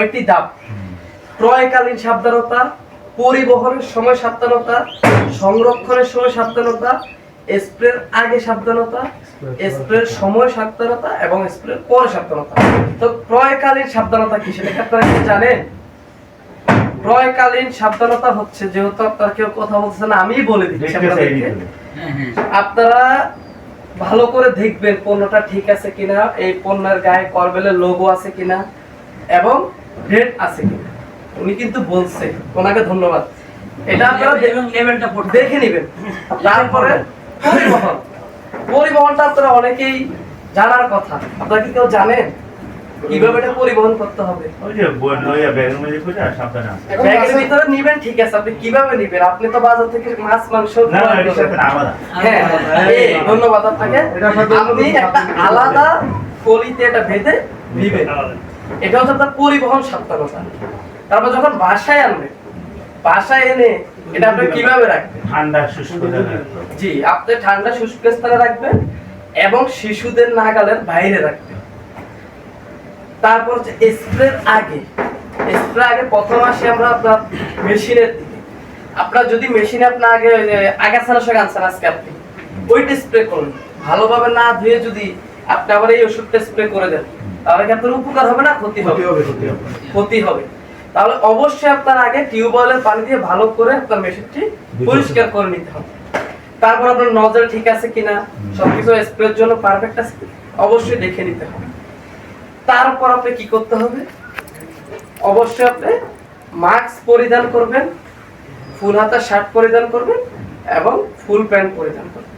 কয়েকটি ধাপ। ক্রয়কালীন সাবধানতা পরিবহনের সময় সাবধানতা সংরক্ষণের সময় সাবধানতা স্প্রের আগে সাবধানতা স্প্রের সময় সাবধানতা এবং স্প্রের পরে সাবধানতা। তো ক্রয়কালীন সাবধানতা কি সেটা আপনারা কি জানেন? ক্রয়কালীন সাবধানতা হচ্ছে যেহেতু আপনারা কেউ কথা বলছেন না আমি বলে দিচ্ছি আপনারা ভালো করে দেখবেন পণ্যটা ঠিক আছে কিনা এই পণ্যের গায়ে করবেলের লোগো আছে কিনা এবং রেট আছে কিনা? উনি কিন্তু বলছে ওনাকে ধন্যবাদ। এটা আপনারা লেভেলটা দেখে নেবেন। তারপরে পরিবহন। পরিবহনটা আপনারা অনেকেই জানার কথা। আপনারা কি কেউ জানেন কীভাবে এটা পরিবহন করতে হবে? ওই যে ব্যাগের ভিতরে নিবেন ঠিক আছে। আপনি কীভাবে নিবেন? আপনি তো বাজার থেকে মাছ মাংস। হ্যাঁ, ধন্যবাদ আপনাকে। আপনি একটা আলাদা কলিতে এটা ভেদে নিবেন এটা হচ্ছে আপনার পরিবহন সাবধানতা। তারপর যখন বাসায় আনবেন বাসায় এনে এটা আপনি কীভাবে রাখবেন? ঠান্ডা শুষ্ক জি আপনি ঠান্ডা শুষ্ক স্থানে রাখবেন এবং শিশুদের নাগালের বাইরে রাখবেন। তারপর হচ্ছে স্প্রের আগে। স্প্রে আগে প্রথম আসি আমরা আপনার মেশিনের দিকে। আপনার যদি মেশিনে আপনার আগে আগাছানা সঙ্গে আনছেন আজকে আপনি ওইটা স্প্রে করুন। ভালোভাবে না ধুয়ে যদি আপনি আবার এই ওষুধটা স্প্রে করে দেন তাহলে কি আপনার উপকার হবে না ক্ষতি হবে। ক্ষতি হবে তাহলে অবশ্যই আপনার আগে টিউবওয়েলের পানি দিয়ে ভালো করে আপনার মেশিনটি পরিষ্কার করে নিতে হবে। তারপর আপনার নজল ঠিক আছে কিনা সবকিছু স্প্রের জন্য পারফেক্ট আছে অবশ্যই দেখে নিতে হবে। তারপর আপনি কি করতে হবে? অবশ্যই আপনি মাস্ক পরিধান করবেন ফুল হাতা শার্ট পরিধান করবেন এবং ফুল প্যান্ট পরিধান করবেন।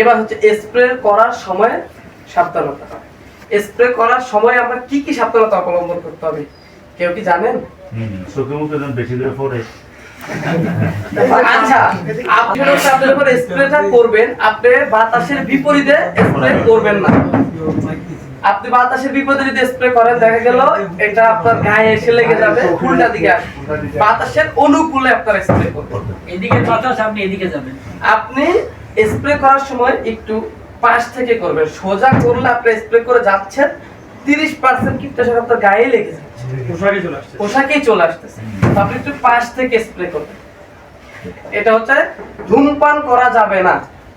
এবার হচ্ছে স্প্রে করার সময় সাবধানতা। স্প্রে করার সময় আমরা কি কি সাবধানতা অবলম্বন করতে হবে? কেউ কি জানেন? চোখে মুখে যখন বেশি করে পড়ে। আচ্ছা আপনি হচ্ছে আপনার উপর স্প্রেটা করবেন আপনি বাতাসের বিপরীতে স্প্রে করবেন না। আপনি বাতাসের বিপরীতে যদি স্প্রে করেন দেখা গেল এটা আপনার গায়ে এসে লেগে যাবে উল্টা দিকে বাতাসের অনুকূলে আপনার স্প্রে করবেন। এদিকে বাতাস আপনি এদিকে যাবেন। আপনি স্প্রে করার সময় একটু পাশ থেকে করবেন সোজা করলে আপনি স্প্রে করে যাচ্ছেন তিরিশ পার্সেন্ট কীটনাশক আপনার গায়ে লেগে যাচ্ছে। পোশাকেই চলে আসতেছে। আপনি একটু পাশ থেকে স্প্রে করবেন। এটা হচ্ছে ধূমপান করা যাবে না।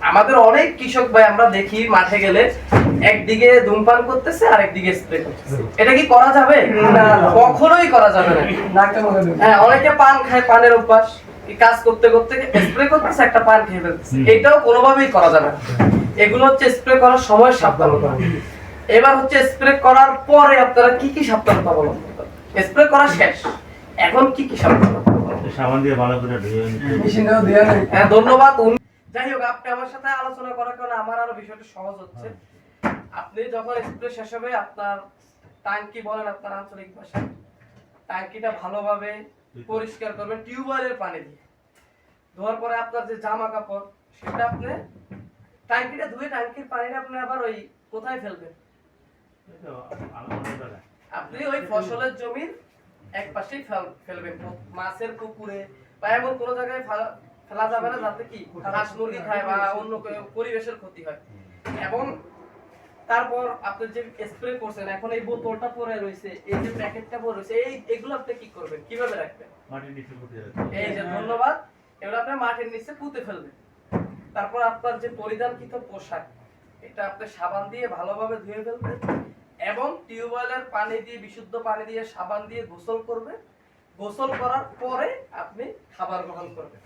আমাদের অনেক কৃষক ভাই আমরা দেখি মাঠে গেলে একদিকে ধূমপান করতেছে আর একদিকে স্প্রে করতেছে। এটা কি করা যাবে? না কখনোই করা যাবে না। হ্যাঁ অনেকে পান খায় পানের অভ্যাস। এই কাজ করতে করতে স্প্রে করতেছে একটা পান খেয়ে ফেলতেছে। এটাও কোনোভাবেই করা যাবে না। এগুলো হচ্ছে স্প্রে করার সময় সাবধানতা। এবার হচ্ছে স্প্রে করার পরে আপনারা কি কি সাবধানতা অবলম্বন করবেন স্প্রে করা শেষ। এখন কি কি সাবধানতা অবলম্বন সাবান দিয়ে ভালো করে ধুয়ে। হ্যাঁ ধন্যবাদ। উনি- যাই হোক আপনি আমার সাথে আলোচনা করার কারণে আমার আরও বিষয়টা সহজ হচ্ছে। আপনি যখন স্প্রে শেষ হবে আপনার ট্যাঙ্কি বলেন আপনার আঞ্চলিক ভাষায় ট্যাঙ্কিটা ভালোভাবে পরিষ্কার করবেন টিউবওয়েলের পানি দিয়ে। ধোয়ার পরে আপনার যে জামা কাপড় সেটা আপনি ট্যাঙ্কিটা ধুয়ে ট্যাঙ্কির পানিটা আপনি আবার ওই কোথায় ফেলবেন। আপনি ওই ফসলের জমির এক পাশেই ফেলবেন মাছের পুকুরে বা এমন কোনো জায়গায় ফেলা- যাবে না যাতে কি হাঁস মুরগি খায় বা অন্য পরিবেশের ক্ষতি হয়। এবং তারপর আপনি যে স্প্রে করছেন এখন এই বোতলটা পরে রয়েছে এই যে প্যাকেটটা পরে রয়েছে এই এগুলো আপনি কি করবেন? কীভাবে রাখবেন? মাটির নিচে পুঁতে রাখতে এই যে ধন্যবাদ। এগুলো আপনি মাটির নিচে পুঁতে ফেলবেন। তারপর আপনার যে পরিধানকৃত পোশাক, এটা আপনি সাবান দিয়ে ভালোভাবে ধুয়ে ফেলবেন এবং টিউবওয়েলের পানি দিয়ে, বিশুদ্ধ পানি দিয়ে সাবান দিয়ে গোসল করবে গোসল করার পরে আপনি খাবার গ্রহণ করবেন।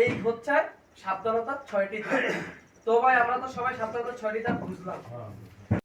এই হচ্ছে সাবধানতা ছয়টি ধাপ। তো ভাই, আমরা তো সবাই সাবধানতা ছয়টি ধাপ বুঝলাম। হ্যাঁ।